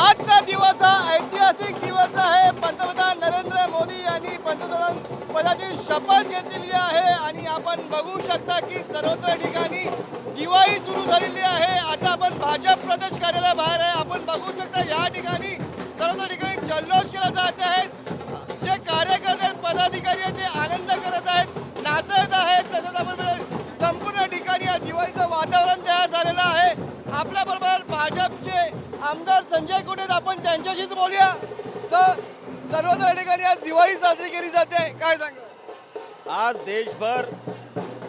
आजचा दिवस हा ऐतिहासिक दिवस आहे. पंतप्रधान नरेंद्र मोदी यांनी पंतप्रधान पदाची शपथ घेतलेली आहे. आणि आपण बघू शकता की सर्वत्र ठिकाणी दिवाळी सुरू झालेली आहे. आता आपण भाजप प्रदेश कार्यालय बाहेर आहे. आपण बघू शकता या ठिकाणी सर्वत्र ठिकाणी जल्लोष केला जात आहे. जे कार्यकर्ते आहेत, पदाधिकारी आहेत ते आनंद करत आहेत नाचत आहेत. तसंच आपण संपूर्ण ठिकाणी या दिवाळीचं वातावरण तयार झालेलं आहे. आपल्या बरोबर भाजपचे आमदार संजय कुटे आपण त्यांच्याशीच बोलूया. स- सर्वत्र ठिकाणी आज दिवाळी साजरी केली जाते. काय सांगा आज देशभर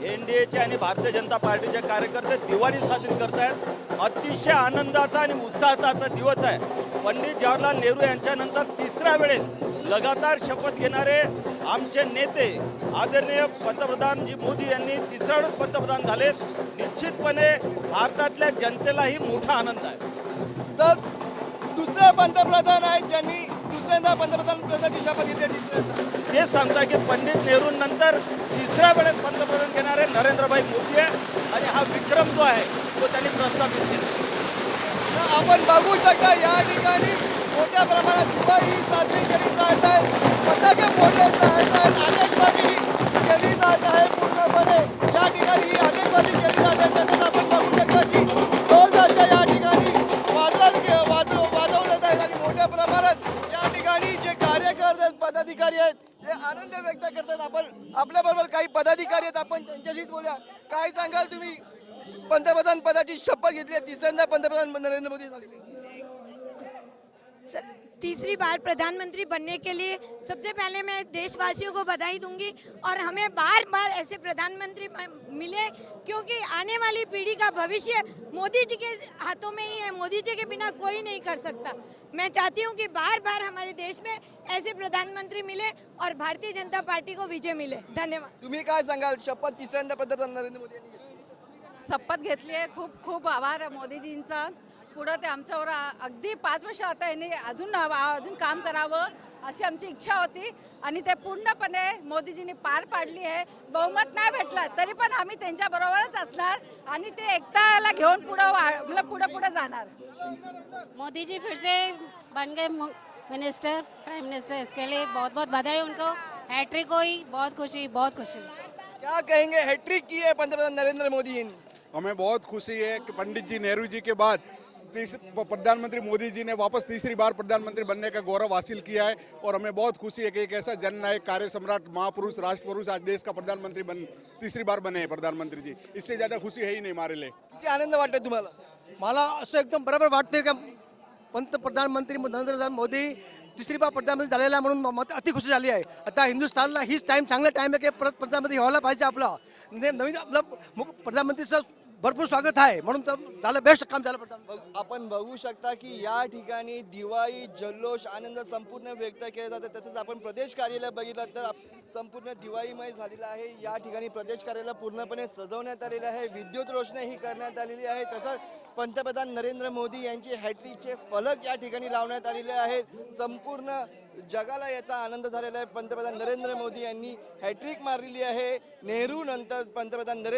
एन डी एचे आणि भारतीय जनता पार्टीचे कार्यकर्ते दिवाळी साजरी करत आहेत अतिशय आनंदाचा आणि उत्साहाचा असा दिवस आहे. पंडित जवाहरलाल नेहरू यांच्यानंतर तिसऱ्या वेळेस लगातार शपथ घेणारे आमचे नेते आदरणीय पंतप्रधान जी मोदी यांनी तिसऱ्या वेळेस पंतप्रधान झाले निश्चितपणे भारतातल्या जनतेलाही मोठा आनंद आहे. सर दुसरे पंतप्रधान आहेत ज्यांनी दुसऱ्यांदा पंतप्रधान पदाची शपथ घेतली तिसऱ्यांदा ते सांगता की पंडित नेहरूंनंतर तिसऱ्या वेळेस पंतप्रधान घेणारे नरेंद्रभाई मोदी आहे आणि हा विक्रम जो आहे तो त्यांनी प्रस्थापित केला. आपण बघू शकता या ठिकाणी मोठ्या प्रमाणात दिवाळी साजरी केली जात आहे. फटाके फोडले जात आहेत. आतिषबाजी केली जात आहे पूर्णपणे. या ठिकाणी ही आतिषबाजी केली जात आहे. तसंच आपण बघू शकता की पदाधिकारी आहेत ते आनंद व्यक्त करतात. आपण आपल्याबरोबर काही पदाधिकारी आहेत आपण त्यांच्याशीच बोलूया. काय सांगाल तुम्ही? पंतप्रधान पदाची शपथ घेतली आहे तिसऱ्यांदा पंतप्रधान नरेंद्र मोदी झालेले तीसरी बार प्रधानमंत्री बनने के लिए सबसे पहले मैं देशवासियों को बधाई दूँगी और हमें बार बार ऐसे प्रधानमंत्री मिले क्योंकि आने वाली पीढ़ी का भविष्य मोदी जी के हाथों में ही है मोदी जी के बिना कोई नहीं कर सकता। मैं चाहती हूँ कि बार बार हमारे देश में ऐसे प्रधानमंत्री मिले और भारतीय जनता पार्टी को विजय मिले। धन्यवाद। तुम्ही काय सांगाल? शपथ तिसऱ्यांदा पंतप्रधान नरेंद्र मोदी यांनी घेतली. शपथ घेतली आहे. खूप खूप आभार मोदीजींचा. पुढं ते आमच्यावर अगदी पाच वर्ष आता यांनी अजून अजून काम करावं अशी आमची इच्छा होती. आणि ते पूर्णपणे मोदीजींनी पार पाडली आहे. बहुमत नाही भेटलं तरी पण आम्ही त्यांच्या बरोबरच असणार आणि ते एकताला घेऊन पुढं वा- मतलब पुढं पुढं जाणार. मोदी जी फिर से बन गए मिनिस्टर प्राइम मिनिस्टर इसके लिए बहुत बहुत बधाई उनको। हैट्रिक हुई बहुत खुशी बहुत खुशी। क्या कहेंगे हैट्रिक की है पंतप्रधान नरेंद्र मोदी हमें बहुत खुशी है कि पंडित जी नेहरू जी के बाद प्रधानमंत्री मोदी जी ने वापस तीसरी बार प्रधानमंत्री बनने का गौरव हासिल किया है और हमें बहुत खुशी है कि एक ऐसा जननायक कार्य सम्राट महापुरुष, राष्ट्रपुरुष आज देश का प्रधानमंत्री बन तीसरी बार बने हैं प्रधानमंत्री जी। इससे ज़्यादा खुशी है ही नहीं हमारे लिए। आनंद तुम्हाला? मला असं एकदम बरोबर वाटते का पंतप्रधानमंत्री नरेंद्र मोदी तिसरी बार प्रधानमंत्री झालेला म्हणून मला अति खुशी झाली आहे. आता हिंदुस्थानला हीच टाइम चांगला टाइम आहे की परत प्रधानमंत्री व्हायला पाहिजे आपलं. नवीन आपलं प्रधानमंत्रीचं भरपूर स्वागत आहे. म्हणून तर झालं बेस्ट काम झालं प्रधान. बघ- आपण बघू शकता की या ठिकाणी दिवाळी जल्लोष आनंद संपूर्ण व्यक्त केले जाते. तसंच आपण प्रदेश कार्यालय बघितलं तर संपूर्ण दिवाळीमय झालेलं आहे. या ठिकाणी प्रदेश कार्यालय पूर्णपणे सजवण्यात आलेलं आहे. विद्युत रोषणाई ही करण्यात आलेली आहे. तसंच पंतप्रधान नरेंद्र मोदी यांची हॅट्रिकचे फलक या ठिकाणी लावण्यात आलेले आहेत. संपूर्ण जगाला याचा आनंद झालेला आहे. पंतप्रधान नरेंद्र मोदी यांनी हॅट्रिक मारलेली आहे. नेहरू नंतर पंतप्रधान नरेंद्र